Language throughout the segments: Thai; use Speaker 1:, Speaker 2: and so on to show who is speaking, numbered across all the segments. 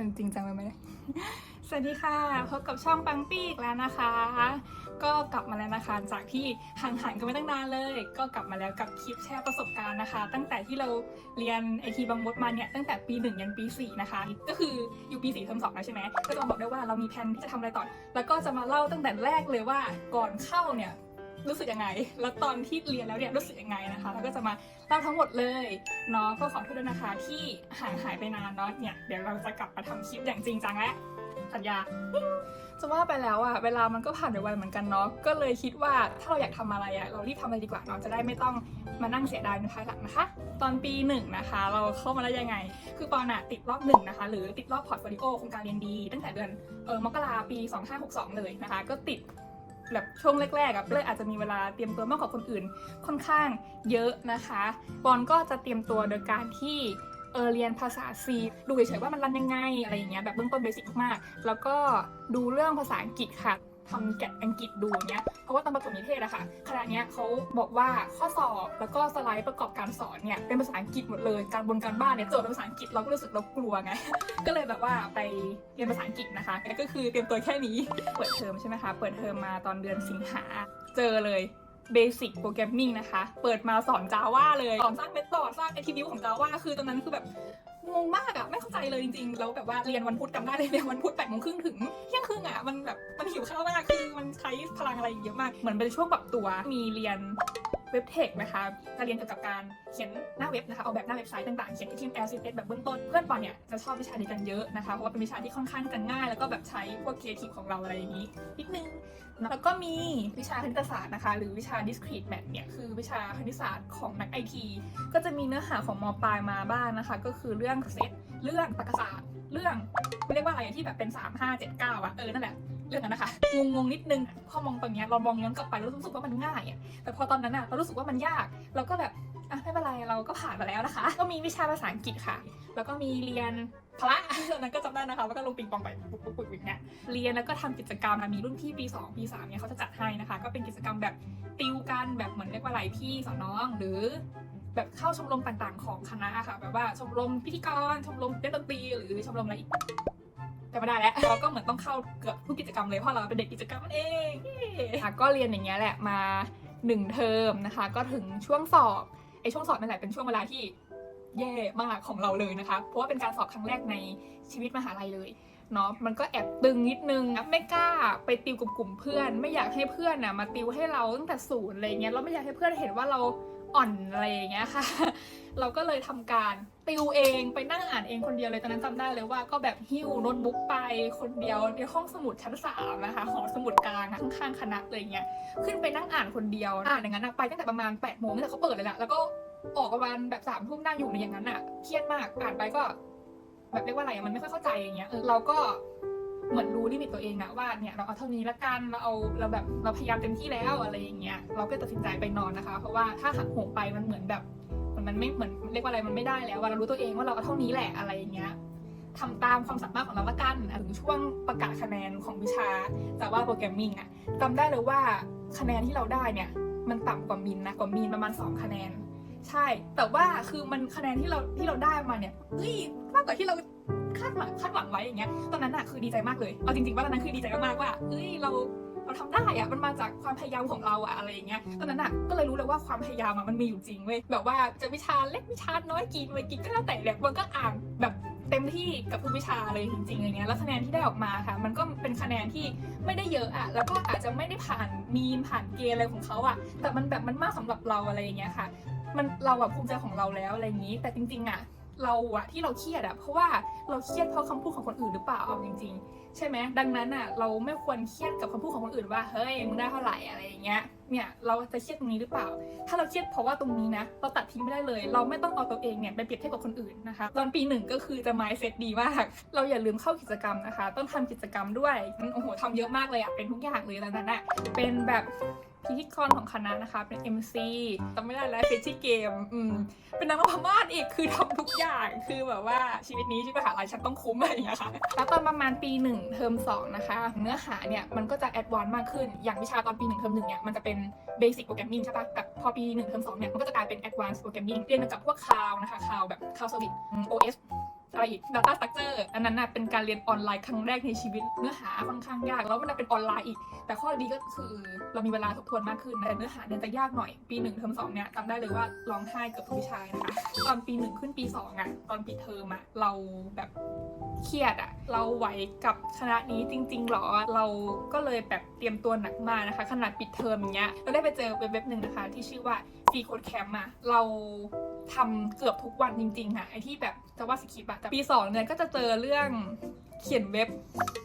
Speaker 1: มันจริงจังไปไหมสวัสดีค่ะ พบกับช่องปังปี้อีกแล้วนะคะ ก็กลับมาแล้วนะคะจากที่ห่างหายกันไปตั้งนานเลย ก็กลับมาแล้วกับคลิปแชร์ประสบการณ์นะคะ ตั้งแต่ที่เราเรียนไอทีบางมดมาเนี่ยตั้งแต่ปีหนึ่งยันปีสี่นะคะ ก็คืออยู่ปีสี่เทอมสองแล้วใช่ไหมก็จะบอกได้ว่าเรามีแผนที่จะทำอะไรต่อ แล้วก็จะมาเล่าตั้งแต่แรกเลยว่าก่อนเข้าเนี่ย รู้สึกยังไง แล้วตอนที่เรียนแล้วเนี่ยรู้สึกยังไงนะคะ แล้วก็จะมาเล่าทั้งหมดเลยเนาะก็ขอโทษด้วยนะคะ ที่ห่างหายไปนานเนาะเนี่ยเดี๋ยวเราจะกลับมาทำคลิปอย่างจริงจังแล้วสัญญาจะว่าไปแล้วอะเวลามันก็ผ่านไปไวเหมือนกันเนาะก็เลยคิดว่าถ้าเราอยากทำอะไรอะเรารีบทำเลยดีกว่าเนาะจะได้ไม่ต้องมานั่งเสียดายในภายหลังนะคะ ตอนปีหนึ่งนะคะ เราเข้ามาได้ยังไง คือปอนอะติดรอบหนึ่งนะคะ หรือติดรอบพอร์ตโฟลิโอโครงการเรียนดี ตั้งแต่เดือนเออมกราปี 2562 เลยนะคะ ก็ติด แบบช่วงแรกๆอะเลยอาจจะมีเวลาเตรียมตัวมากกว่าคนอื่นค่อนข้างเยอะนะคะปอนก็จะเตรียมตัวโดยการที่เออเรียนภาษาซีดูเฉยๆว่ามันรันยังไงอะไรอย่างเงี้ยแบบเบื้องต้นเบสิกมากๆแล้วก็ดูเรื่องภาษาอังกฤษค่ะ ทำแกะอังกฤษดูเงี้ยเพราะว่าตอนประถมนิเทศอะค่ะคณะเนี้ยเขาบอกว่าข้อสอบแล้วก็สไลด์ประกอบการสอนเนี่ยเป็นภาษาอังกฤษหมดเลยการบนการบ้านเนี่ยโจทย์เป็นภาษาอังกฤษเราก็รู้สึกเรากลัวไงก็เลยแบบว่าไปเรียนภาษาอังกฤษนะคะก็คือเตรียมตัวแค่นี้เปิดเทอมใช่ไหมคะเปิดเทอมมาตอนเดือนสิงหาเจอเลยเบสิกโปรแกรมมิ่งนะคะ เปิดมาสอน Java เลย สอนสร้างเมธอดสร้าง attribute ของ Java คือตอนนั้นคือแบบ งงมากอะไม่เข้าใจเลยจริงๆ แล้วแบบว่าเรียนวันพุธจำได้เลยเรียนวันพุธแปดโมงครึ่งถึงเที่ยงครึ่งอะมันแบบมันหิวข้าวมากคือมันใช้พลังอะไรเยอะมาก เหมือนเป็นช่วงปรับตัวมีเรียน เว็บเทคนะคะจะเรียนเกี่ยวกับการเขียนหน้าเว็บนะคะเอาแบบหน้าเว็บไซต์ต่างๆ เขียน HTML CSS แบบเบื้องต้นเพื่อนปอนเนี่ยจะชอบวิชานี้กันเยอะนะคะเพราะว่าเป็นวิชาที่ค่อนข้างจะง่าย แล้วก็แบบใช้พวก creative ของเราอะไรอย่างนี้นิดนึงแล้วก็มีวิชาคณิตศาสตร์นะคะหรือวิชา discrete math เนี่ยคือวิชาคณิตศาสตร์ของนักไอทีก็จะมีเนื้อหาของมปลายมาบ้างนะคะ ก็คือเรื่องเซตเรื่องตรรกศาสตร์เรื่องไม่เรียกว่าอะไรที่แบบเป็น 3 5 7 9อะเออนั่นแหละ เรื่องนั้นนะคะงงงๆนิดนึงพอมองตอนนี้เรามองย้อนกลับไปเรารู้สึกว่ามันง่ายอะแต่พอตอนนั้นอะเรารู้สึกว่ามันยากเราก็แบบอะไม่เป็นไรเราก็ผ่านมาแล้วนะคะ ก็มีวิชาภาษาอังกฤษค่ะ แล้วก็มีเรียนพละตอนนั้นก็จำได้นะคะว่าก็ลงปิงปองไปปุ๊บปุ๊บปุ๊บอย่างเงี้ยเรียนแล้วก็ทำกิจกรรมนะมีรุ่นพี่ปี 2 ปี3เนี่ยเขาจะจัดให้นะคะ ก็เป็นกิจกรรมแบบติวกันแบบเหมือนเรียกว่าอะไรพี่สอนน้องหรือแบบเข้าชมรมต่างๆ ของคณะอะค่ะแบบว่าชมรมพิธีกรชมรมเล่นดนตรีหรือชมรมอะไรอีก จำไม่ได้แล้วเราก็เหมือนต้องเข้าเกือบทุกกิจกรรมเลยเพราะเราเป็นเด็กกิจกรรมนั่นเองค่ะก็เรียนอย่างเงี้ยแหละมาหนึ่งเทอมนะคะ ก็ถึงช่วงสอบไอช่วงสอบนั่นแหละเป็นช่วงเวลาที่แย่มากของเราเลยนะคะ เพราะว่าเป็นการสอบครั้งแรกในชีวิตมหาลัยเลยเนาะมันก็แอบตึงนิดนึงไม่กล้าไปติวกับกลุ่มเพื่อน ไม่อยากให้เพื่อนน่ะมาติวให้เราตั้งแต่ศูนย์อะไรเงี้ยเราไม่อยากให้เพื่อนเห็นว่าเรา อ่อนอะไรอย่างเงี้ยค่ะ เราก็เลยทำการติวเองไปนั่งอ่านเองคนเดียวเลยตอนนั้นจำได้เลยว่าก็แบบหิ้วโน้ตบุ๊กไปคนเดียวในห้องสมุดชั้นสามนะคะหอสมุดกลางอะข้างๆคณะเลยเงี้ยขึ้นไปนั่งอ่านคนเดียวอ่านอย่างนั้นอะไปตั้งแต่ประมาณ8ปดโมงตั้งแต่เขาเปิดเลยแหละแล้วก็ออกประมาณแบบสามทุ่มนั่งอยู่ในอย่างนั้นอะเครียดมากอ่านไปก็ แบบเรียกว่าอะไรอะมันไม่ค่อยเข้าใจอย่างเงี้ยเออเราก็ เหมือนรู้ลิมิตตัวเองอะว่าเนี่ยเราเอาเท่านี้ละกันเราเอาเราแบบเราพยายามเต็มที่แล้วอะไรอย่างเงี้ยเราก็ตัดสินใจไปนอนนะคะ เพราะว่าถ้าหักโหมไปมันเหมือนแบบมันมันไม่เหมือนเรียกว่าอะไรมันไม่ได้แล้วว่าเรารู้ตัวเองว่าเราเอาเท่านี้แหละอะไรอย่างเงี้ยทำตามความสามารถของเราละกันถึงช่วงประกาศคะแนนของวิชาแต่ว่าโปรแกรมมิ่งอะจำได้เลยว่าคะแนนที่เราได้เนี่ยมันต่ำกว่ามินนะกว่ามินประมาณสองคะแนน ใช่แต่ว่าคือมันคะแนนที่เราที่เราได้มาเนี่ยเฮ้ยมากกว่าที่เรา คาดหวังคาดหวังไว้อย่างเงี้ย ตอนนั้นอะคือดีใจมากเลย เอาจริงๆว่าตอนนั้นคือดีใจมากๆว่าเฮ้ยเราเราทำได้อะมันมาจากความพยายามของเราอะอะไรอย่างเงี้ย ตอนนั้นอะก็เลยรู้เลยว่าความพยายามอะมันมีอยู่จริงเว้ย แบบว่าจะวิชาเล็กวิชาน้อยกี่หน่วยกี่ก็แล้วแต่เนี่ยมันก็อ่านแบบเต็มที่กับทุกวิชาเลยจริงๆอย่างเงี้ย แล้วคะแนนที่ได้ออกมาค่ะ มันก็เป็นคะแนนที่ไม่ได้เยอะอะแล้วก็อาจจะไม่ได้ผ่านมีนผ่านเกณฑ์อะไรของเขาอะแต่มันแบบมันมากสำหรับเราอะไรอย่างเงี้ยค่ะ มันเราอะภูมิใจของเราแล้วอะไรอย่างนี้ แต่จริงๆอะ เราอะที่เราเครียดอะเพราะว่าเราเครียดเพราะคำพูดของคนอื่นหรือเปล่าเอาจริง ๆ ใช่ไหมดังนั้นอะเราไม่ควรเครียดกับคำพูดของคนอื่นว่าเฮ้ยมึงได้เท่าไหร่อะไรอย่างเงี้ย เนี่ยเราจะเครียดตรงนี้หรือเปล่า ถ้าเราเครียดเพราะว่าตรงนี้นะเราตัดทิ้งไม่ได้เลย เราไม่ต้องเอาตัวเองเนี่ยไปเปรียบเทียบกับคนอื่นนะคะ ตอนปีหนึ่งก็คือจะ mindset ดีมาก เราอย่าลืมเข้ากิจกรรมนะคะ ต้องทำกิจกรรมด้วยโอ้โหทำเยอะมากเลยอะเป็นทุกอย่างเลยตอนนั้นอะเป็นแบบพิธีกรของคณะนะคะเป็น MC จำไม่ได้แล้วเฟชชี่เกมอืมเป็นนางรำพมานอีกคือทำทุกอย่างคือแบบว่าชีวิตนี้ที่มหาลัยฉันต้องคุ้มอะไรอย่างเงี้ยค่ะแล้วตอนประมาณปีหนึ่งเทอมสองนะคะ เนื้อหาเนี่ยมันก็จะแอดวานซ์มากขึ้นอย่างวิชาตอนปีหนึ่งเทอมหนึ่งเนี่ยมันจะเป็นเบสิกโปรแกรมมิ่งใช่ปะกับพอปีหนึ่งเทอมสองเนี่ยมันก็จะกลายเป็นแอดวานซ์โปรแกรมมิ่งเรียนกับพวกคลาวนะคะคลาวแบบคลาวเซอร์วิส OS อะไรอีก data structure อันนั้นน่ะเป็นการเรียนออนไลน์ครั้งแรกในชีวิต เนื้อหาค่อนข้างยาก แล้วมันเป็นออนไลน์อีก แต่ข้อดีก็คือเรามีเวลาทบทวนมากขึ้น แต่เนื้อหาเนี่ยจะยากหน่อยปีหนึ่งเทอมสองเนี่ยจำได้เลยว่าร้องไห้เกือบทุกวิชานะคะ ตอนปีหนึ่งขึ้นปีสองอะตอนปิดเทอมอะเราแบบเครียดอะเราไหวกับคณะนี้จริง ๆหรอ เราก็เลยแบบเตรียมตัวหนักมากนะคะ ขนาดปิดเทอมอย่างเงี้ย เราได้ไปเจอเว็บๆหนึ่งนะคะ ที่ชื่อว่าฟรีโคดแคมป์อะเรา ทำเกือบทุกวันจริงๆค่ะไอที่แบบจะว่าสคริปต์อะแต่ปีสองเนี่ยก็จะเจอเรื่องเขียนเว็บ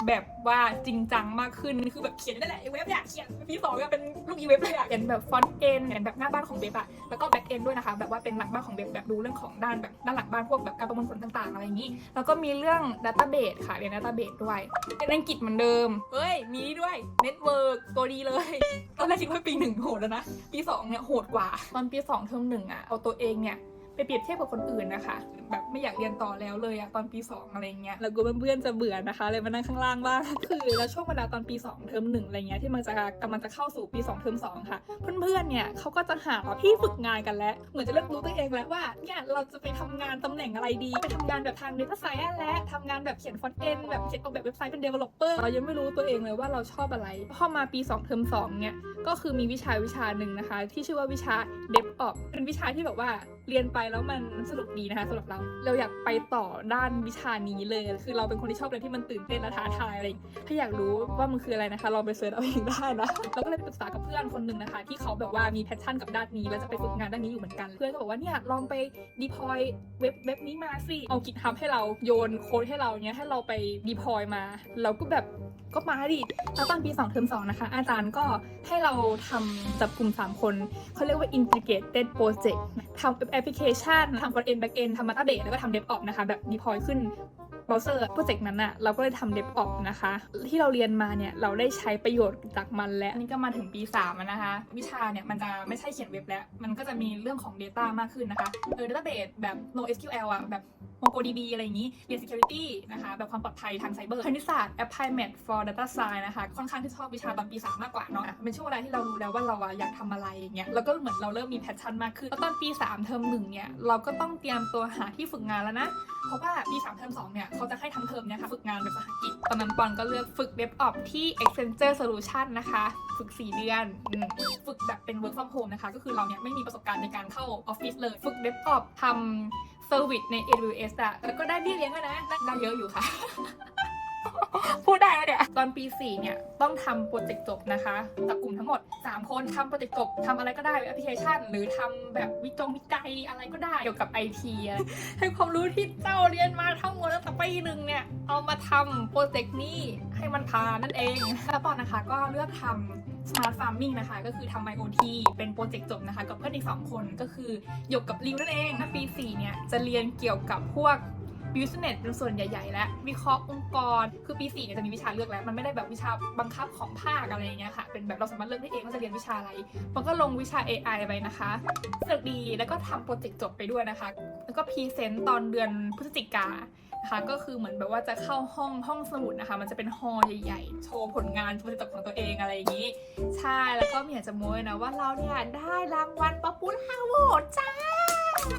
Speaker 1: แบบว่าจริงจังมากขึ้นคือแบบเขียนได้แหละเว็บอยากเขียนปีสองก็เป็นลูกอีเว็บเลยอะเขียนแบบฟอนต์เอ็นเขียนแบบหน้าบ้านของเว็บอะแล้วก็แบ็กเอนด้วยนะคะ แบบว่าเป็นหลังบ้านของเว็บแบบดูเรื่องของด้านแบบด้านหลังบ้านพวกแบบการประมวลผลต่างๆ อะไรอย่างนี้ แล้วก็มีเรื่องดัตต้าเบสค่ะเรียนดัตต้าเบสด้วยเรียนอังกฤษเหมือนเดิมเฮ้ยมีด้วยเน็ตเวิร์กตัวดีเลยตอนแรกคิดว่าปีหนึ่งโหดแล้วนะปีสองเนี่ยโหดกว่าตอนปีสองเทอมหนึ่งอะเอาตัวเองเนี่ย ไปเปรียบเทียบกับคนอื่นนะคะ แบบไม่อยากเรียนต่อแล้วเลยอะตอนปีสองอะไรเงี้ยแล้วก็เพื่อนๆจะเบื่อนะคะเลยมานั่งข้างล่างบ้างคือแล้วช่วงเวลาตอนปีสองเทอมหนึ่งอะไรเงี้ยที่มันจะกำลังจะเข้าสู่ปีสองเทอมสองค่ะ เพื่อนๆเนี่ยเขาก็จะหาที่ฝึกงานกันแล้ว เหมือนจะเริ่มรู้ตัวเองแล้วว่าเนี่ยเราจะไปทำงานตำแหน่งอะไรดี ไปทำงานแบบทาง data science และทำงานแบบเขียนฟอนต์เอนแบบเขียนออกแบบเว็บไซต์เป็น developer เรายังไม่รู้ตัวเองเลยว่าเราชอบอะไรพอมาปี 2 เทอม2เนี่ยก็คือมีวิชาวิชาหนึ่งนะคะ ที่ชื่อว่าวิชา DevOps เป็นวิชาที่แบบว่า เรียนไปแล้วมันสนุกดีนะคะสำหรับเรา เราอยากไปต่อด้านวิชานี้เลย คือเราเป็นคนที่ชอบอะไรที่มันตื่นเต้นและท้าทายอะไรถ้าอยากรู้ว่ามันคืออะไรนะคะลองไปเสิร์ชเอาเองได้นะเราก็เลยไปปรึกษากับเพื่อนคนหนึ่งนะคะ ที่เขาแบบว่ามีแพชชั่นกับด้านนี้แล้วจะไปฝึกงานด้านนี้อยู่เหมือนกัน เพื่อนก็บอกว่าเนี่ยลองไป deploy เว็บเว็บนี้มาสิเอา GitHub ให้เราโยนโค้ดให้เราเนี้ยให้เราไป deploy มาเราก็แบบ ก็มาดิ แล้วตอนปี 2 เทอม2 นะคะ อาจารย์ก็ให้เราทำจับกลุ่ม 3 คน เขาเรียกว่า integrated project ทำแอปพลิเคชันทำ front end back end ทำ database แล้วก็ทำ DevOps นะคะ แบบ deploy ขึ้นเบราว์เซอร์โปรเจกต์นั้นอะเราก็เลยทำ DevOps นะคะ ที่เราเรียนมาเนี่ย เราได้ใช้ประโยชน์จากมันและอันนี้ก็มาถึงปี3แล้วนะคะ วิชาเนี่ยมันจะไม่ใช่เขียนเว็บแล้ว มันก็จะมีเรื่องของ Data มากขึ้นนะคะเออ database แบบ NoSQL อะแบบ MongoDB อะไรอย่างนี้เรียน security นะคะ แบบความปลอดภัยทางไซเบอร์คณิตศาสตร์ Applied Math for Data Science นะคะ ค่อนข้างที่ชอบวิชาตอนปี3มากกว่าเนาะเป็นช่วงเวลาที่เรารู้แล้วว่าเราอยากทำอะไรอย่างเงี้ยแล้วก็เหมือนเราเริ่มมีแพชชั่นมากขึ้นแล้วตอนปี 3 เทอมหนึ่งเนี่ยเราก็ต้องเตรียมตัวหาที่ฝึกงานแล้วนะเพราะว่าปี3เทอม2เนี่ยเขาจะให้ทั้งเทอมเนี่ยค่ะฝึกงานแบบภาษาอังกฤษตอนนั้นปอนก็เลือกฝึก DevOps ที่ Accenture Solution นะคะ ฝึก 4 เดือน ฝึกแบบเป็น work from home นะคะ ก็คือเราเนี่ยไม่มีประสบการณ์ในการเข้าออฟฟิศเลย ฝึก DevOps ทำเซอร์วิสใน AWS อะแล้วก็ได้เบี้ยเลี้ยงด้วยนะได้เยอะอยู่ค่ะ พูดได้เนี่ย ตอนปี 4 เนี่ย ต้องทำโปรเจกต์จบนะคะกับกลุ่มทั้งหมด 3 คนทำโปรเจกต์จบทำอะไรก็ได้แอปพลิเคชัน หรือทำแบบวิจงวิจัยอะไรก็ได้เกี่ยวกับไอทีให้ความรู้ที่เจ้าเรียนมาทั้งหมดตั้งแต่ปีหนึ่งเนี่ย เอามาทำโปรเจกต์นี้ให้มันผ่านนั่นเอง แล้วปอนนะคะก็เลือกทำ Smart Farming นะคะ ก็คือทำ IoT เป็นโปรเจกต์จบนะคะ กับเพื่อนอีกสองคนก็คือหยกกับริวนั่นเองถ้าปี 4 เนี่ย จะเรียนเกี่ยวกับพวก business เป็นส่วนใหญ่ ๆ และวิเคราะห์องค์กร คือปี4เนี่ยจะมีวิชาเลือกแล้ว มันไม่ได้แบบวิชาบังคับของภาคอะไรอย่างเงี้ยค่ะ เป็นแบบเราสามารถเลือกได้เองว่าจะเรียนวิชาอะไร มันก็ลงวิชา AI ไปนะคะสนุกดีแล้วก็ทำโปรเจกต์จบไปด้วยนะคะ แล้วก็พรีเซนต์ตอนเดือนพฤศจิกานะคะก็คือเหมือนแบบว่าจะเข้าห้องห้องสมุดนะคะ มันจะเป็นฮอล์ใหญ่ๆ โชว์ผลงานโปรเจกต์ของตัวเองอะไรอย่างนี้ ใช่ แล้วก็มีอยากจะโม้นะว่าเราเนี่ยได้รางวัลป๊อปปูล่าโหวตจ้า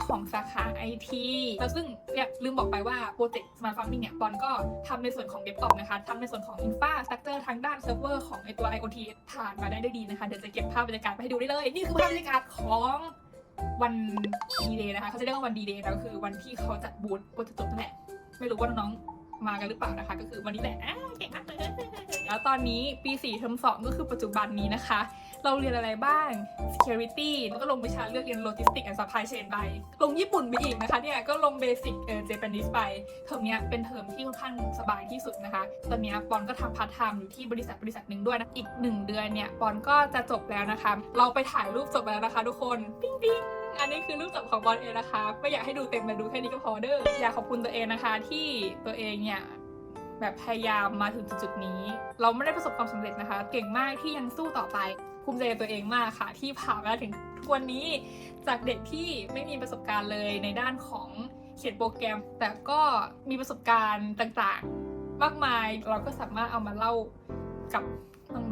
Speaker 1: ของสาขาไอทีแล้วซึ่งเนี่ยลืมบอกไปว่าโปรเจกต์ Smart Farming เนี่ยบอลก็ทำในส่วนของ DevOps นะคะทำในส่วนของ Infrastructure ทางด้านเซิร์ฟเวอร์ของไอตัว IoT ผ่านมาได้ด้วยดีนะคะเดี๋ยวจะเก็บภาพบรรยากาศไปให้ดูได้เลย นี่คือภาพบรรยากาศของวันดีเดย์นะคะเขาจะเรียกว่าวันดีเดย์ก็คือวันที่เขาจัดบูธโปรเจกต์จบนั่นแหละไม่รู้ว่าน้องๆมากันหรือเปล่านะคะ ก็คือวันนี้แหละอ้าวเก่งมากเลยแล้วตอนนี้ปี4เทอม2ก็คือปัจจุบันนี้นะคะ เราเรียนอะไรบ้าง security แล้วก็ลงวิชาเลือกเรียน logistics and supply chain ไป ลงญี่ปุ่นไปอีกนะคะเนี่ย ก็ลง basic เอ่อ Japanese ไป เทอมเนี้ยเป็นเทอมที่ค่อนข้างสบายที่สุดนะคะ ตอนเนี้ยปอนก็ทำพาร์ทไทม์อยู่ที่บริษัทบริษัทหนึ่งด้วยนะ อีกหนึ่งเดือนเนี่ยปอนก็จะจบแล้วนะคะ เราไปถ่ายรูปจบแล้วนะคะทุกคน ปิ๊งปิ๊งอันนี้คือรูปจบของบอลเองนะคะ ไม่อยากให้ดูเต็มเลยดูแค่นี้ก็พอเด้อ อยากขอบคุณตัวเองนะคะ ที่ตัวเองเนี่ย แบบพยายามมาถึงจุดนี้ เราไม่ได้ประสบความสำเร็จนะคะ เก่งมากที่ยังสู้ต่อไป ภูมิใจตัวเองมากค่ะ ที่ผ่านมาถึงทุกวันนี้จากเด็กที่ไม่มีประสบการณ์เลยในด้านของเขียนโปรแกรม แต่ก็มีประสบการณ์ต่างๆ มากมายเราก็สามารถเอามาเล่ากับ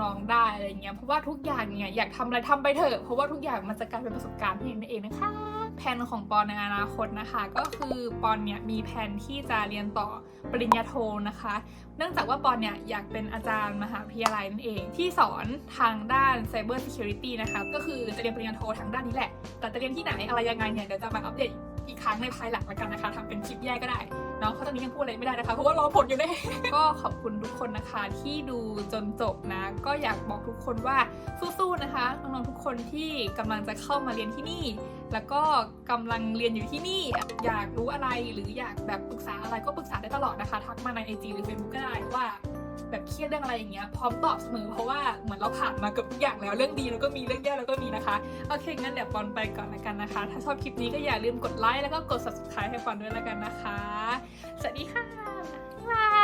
Speaker 1: น้องๆได้อะไรเงี้ยเพราะว่าทุกอย่างเนี่ยอยากทำอะไรทำไปเถอะเพราะว่าทุกอย่างมันจะกลายเป็นประสบการณ์ให้เองนั่นเองนะคะแผนของปอนในอนาคตนะคะ ก็คือปอนเนี่ยมีแผนที่จะเรียนต่อปริญญาโทนะคะ เนื่องจากว่าปอนเนี่ยอยากเป็นอาจารย์มหาวิทยาลัยนั่นเอง ที่สอนทางด้าน Cyber Security นะคะก็คือจะเรียนปริญญาโททางด้านนี้แหละ แต่จะเรียนที่ไหนอะไรยังไงเนี่ยเดี๋ยวจะมาอัปเดต อีกครั้งในภายหลังแล้วกันนะคะทำเป็นคลิปแยกก็ได้เนาะเพราะตอนนี้ยังพูดอะไรไม่ได้นะคะ เพราะว่ารอผลอยู่เลย ก็ขอบคุณทุกคนนะคะที่ดูจนจบนะ ก็อยากบอกทุกคนว่าสู้ๆนะคะน้องๆทุกคนที่กำลังจะเข้ามาเรียนที่นี่ แล้วก็กำลังเรียนอยู่ที่นี่ อยากรู้อะไรหรืออยากแบบปรึกษาอะไรก็ปรึกษาได้ตลอดนะคะ ทักมาใน IG หรือ Facebook ก็ได้ว่า แบบเครียดเรื่องอะไรอย่างเงี้ยพร้อมตอบเสมอเพราะว่าเหมือนเราผ่านมาเกือบทุกอย่างแล้วเรื่องดีแล้วก็มีเรื่องแย่แล้วก็มีนะคะโอเคงั้นเดี๋ยวปอนไปก่อนละกันนะคะ ถ้าชอบคลิปนี้ก็อย่าลืมกดไลค์แล้วก็กด subscribe ให้ปอนด้วยละกันนะคะ สวัสดีค่ะบ๊ายบาย